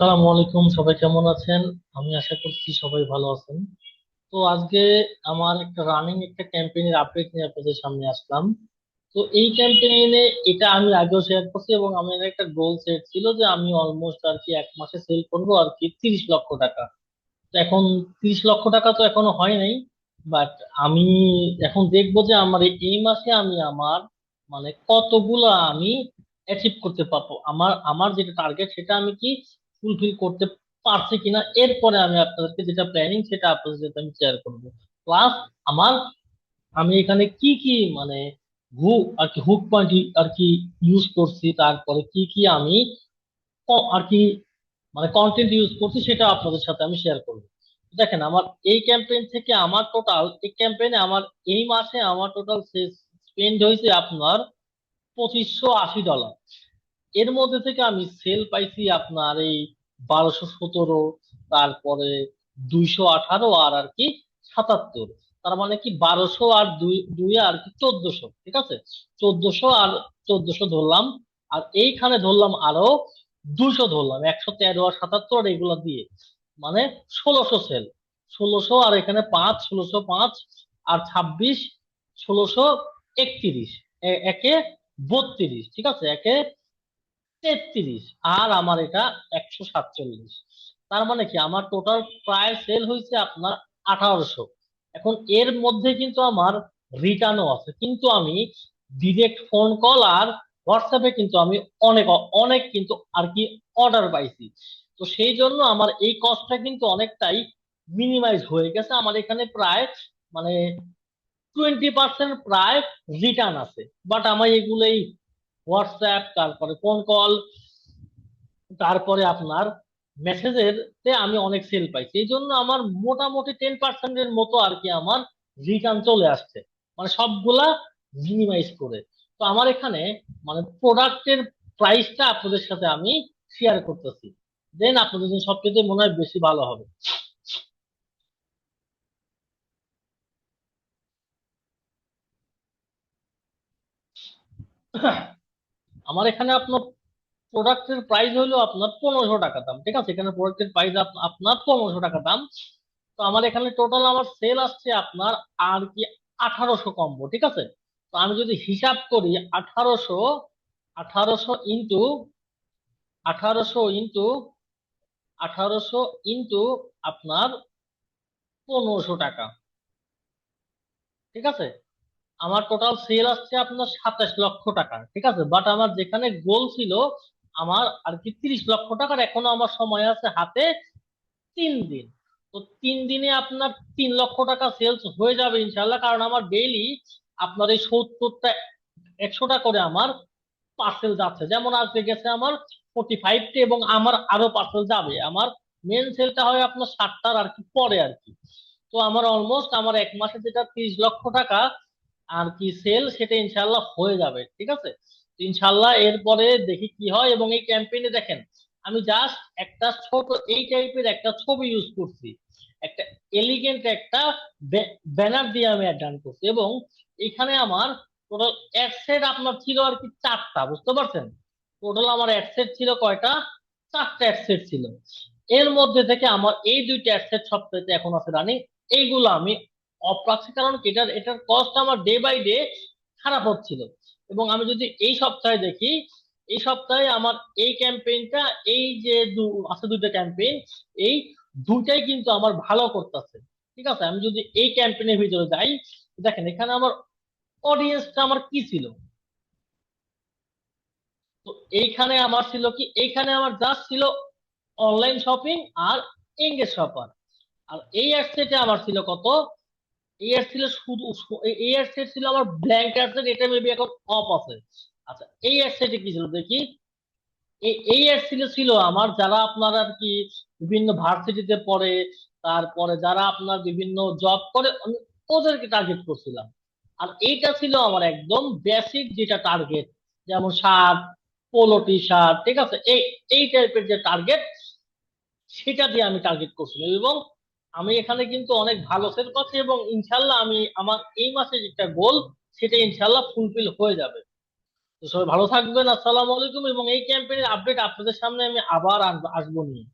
সালামু আলাইকুম, সবাই কেমন আছেন? আমি আশা করছি সবাই ভালো আছেন। তো আজকে আমার একটা রানিং একটা ক্যাম্পেইনের আপডেট নিয়ে আপনাদের সামনে আসলাম। তো এই ক্যাম্পেইনে এটা আমি আগেও শেয়ার করছি এবং আমার একটা গোল সেট ছিল যে আমি অলমোস্ট আর কি এক মাসে সেল করব আর কি তিরিশ লক্ষ টাকা। তো এখন তিরিশ লক্ষ টাকা তো এখনও হয় নাই বাট আমি এখন দেখব যে আমার এই মাসে আমি আমার মানে কতগুলা আমি অ্যাচিভ করতে পারব। আমার আমার যেটা টার্গেট সেটা আমি কি ফুলফিল করতে পারছি কিনা, এরপরে আমি আপনাদেরকে যেটা প্ল্যানিং সেটা আপনাদের সাথে আমি শেয়ার করব। প্লাস আমার, আমি এখানে কি কি মানে হুক আর কি হুক পয়েন্ট আর কি ইউজ করছি, তারপরে কি কি আমি আর কি মানে কন্টেন্ট ইউজ করছি সেটা আপনাদের সাথে আমি শেয়ার করব। দেখেন, আমার এই ক্যাম্পেইন থেকে আমার টোটাল এই ক্যাম্পেইনে আমার এই মাসে আমার টোটাল স্পেন্ড হয়েছে আপনার পঁচিশশো আশি ডলার এর মধ্যে থেকে আমি সেল পাইছি আপনার এই বারোশো সতেরো, তারপরে দুইশো আঠারো আর আর কি সাতাত্তর। তার মানে কি বারোশো আর দুই দুই আর কি চোদ্দশো, ঠিক আছে? চোদ্দশো আর চোদ্দশো ধরলাম, আর এইখানে ধরলাম আরও দুইশো ধরলাম, একশো তেরো আর সাতাত্তর আর এগুলো দিয়ে। মানে ষোলোশো সেল ষোলোশো আর এখানে পাঁচ, ষোলোশো পাঁচ আর ছাব্বিশ, ষোলোশো একত্রিশ একে বত্রিশ, ঠিক আছে? একে তেত্রিশ, আর আমার এটা একশো সাতচল্লিশ। তার মানে কি? আমার টোটাল প্রায় সেল হয়েছে আপনার আঠারোশো। এখন এর মধ্যে কিন্তু আমার রিটার্নও আছে। কিন্তু আমি ডিরেক্ট ফোন কল আর হোয়াটসঅ্যাপে কিন্তু আমি অনেক অনেক কিন্তু আর কি অর্ডার পাইছি। তো সেই জন্য আমার এই কস্টটা কিন্তু অনেকটাই মিনিমাইজ হয়ে গেছে। আমার এখানে প্রায় মানে টোয়েন্টি পার্সেন্ট প্রায় রিটার্ন আছে। বাট আমার এগুলোই হোয়াটসঅ্যাপ তারপরে ফোন কল তারপরে আপনার মেসেজের তে আমি অনেক সেল পাইছি। এই জন্য আমার মোটামুটি টেন পার্সেন্টের মতো আর কি আমার রিটার্ন চলে আসছে। মানে সবগুলা মিনিমাইজ করে। তো আমার এখানে মানে প্রোডাক্টের প্রাইসটা আপনাদের সাথে আমি শেয়ার করতেছি। দেন আপনাদের জন্য সবচেয়ে মনে হয় বেশি ভালো হবে। আমার এখানে আপনার প্রোডাক্টের প্রাইস হলো আপনার পনেরোশো টাকা দাম, ঠিক আছে? এখানে প্রোডাক্টের প্রাইস আপনার পনেরোশো টাকা দাম। তো আমার এখানে টোটাল আমার সেল আসছে আপনার আর কি আঠারোশো কম্বো ঠিক আছে? তো আমি যদি হিসাব করি আঠারোশো আঠারোশো ইন্টু আঠারোশো ইন্টু আঠারোশো ইন্টু আপনার পনেরোশো টাকা, ঠিক আছে? আমার টোটাল সেল আসছে আপনার সাতাশ লক্ষ টাকা, ঠিক আছে? বাট আমার যেখানে গোল ছিল, আমার আর কি তিরিশ লক্ষ টাকার এখনও আমার সময় আছে হাতে তিন দিন। তো তিন দিনে আপনার তিন লক্ষ টাকা সেলস হয়ে যাবে ইনশাল্লাহ কারণ আমার ডেইলি আপনার এই সত্তরটা, একশোটা করে আমার পার্সেল যাচ্ছে। যেমন আজকে গেছে আমার ফোর্টি ফাইভটি এবং আমার আরও পার্সেল যাবে। আমার মেন সেলটা হয় আপনার ষাটটার আর কি পরে আর কি। তো আমার অলমোস্ট আমার এক মাসে যেটা তিরিশ লক্ষ টাকা আর কি সেল সেটা ইনশাল্লাহ হয়ে যাবে, ঠিক আছে? ইনশাল্লাহ এরপরে দেখি কি হয় এবং এই ক্যাম্পেইনে দেখেন, আমি জাস্ট একটা ছোট, এই টাইপের একটা ছবি ইউজ করছি। একটা এলিগেন্ট একটা ব্যানার দিয়ে আমি অ্যাড করছি এবং এখানে আমার টোটাল অ্যাডসেট আপনার ছিল আর কি চারটা, বুঝতে পারছেন? টোটাল আমার অ্যাডসেট ছিল কয়টা? চারটা অ্যাডসেট ছিল। এর মধ্যে থেকে আমার এই দুইটা অ্যাডসেট সবচেয়ে এখন আছে রানিং এইগুলো আমি অফ কারণ এটার এটার কস্ট আমার ডে বাই ডে খারাপ হচ্ছিল। এবং আমি যদি এই সপ্তাহে দেখি, এই সপ্তাহে আমার এই ক্যাম্পেইনটা এই যে দু- আছে দুইটা ক্যাম্পেইন এই দুইটাই কিন্তু আমার ভালো করতেছে। ঠিক আছে? আমি যদি এই ক্যাম্পেইনের ভিতরে যাই, দেখেন এখানে আমার অডিয়েন্সটা আমার কি ছিল? তো এইখানে আমার ছিল কি? এইখানে আমার জাস্ট ছিল অনলাইন শপিং আর এঙ্গেজ শপার আর এই অ্যাডসেটে আমার ছিল কত? অ্যাড ছিল শুধু এই এই ছিল আমার ব্ল্যাঙ্ক এটা মেবি এখন অফ আছে। আচ্ছা এই কি ছিল দেখি? এই ছিল আমার যারা আপনার আর কি বিভিন্ন ভার্সিটিতে পড়ে, তারপরে যারা আপনার বিভিন্ন জব করে ওদেরকে টার্গেট করছিলাম। আর এইটা ছিল আমার একদম বেসিক যেটা টার্গেট যেমন শার্ট পোলো টি শার্ট ঠিক আছে? এই এই টাইপের যে টার্গেট সেটা দিয়ে আমি টার্গেট করছিলাম এবং আমি এখানে কিন্তু অনেক ভালো সেল করছি এবং ইনশাল্লাহ আমি আমার এই মাসে যেটা গোল সেটা ইনশাল্লাহ ফুলফিল হয়ে যাবে। তো সবাই ভালো থাকবেন, আসসালামু আলাইকুম এবং এই ক্যাম্পেইনের আপডেট আপনাদের সামনে আমি আবার আসব নিয়ে।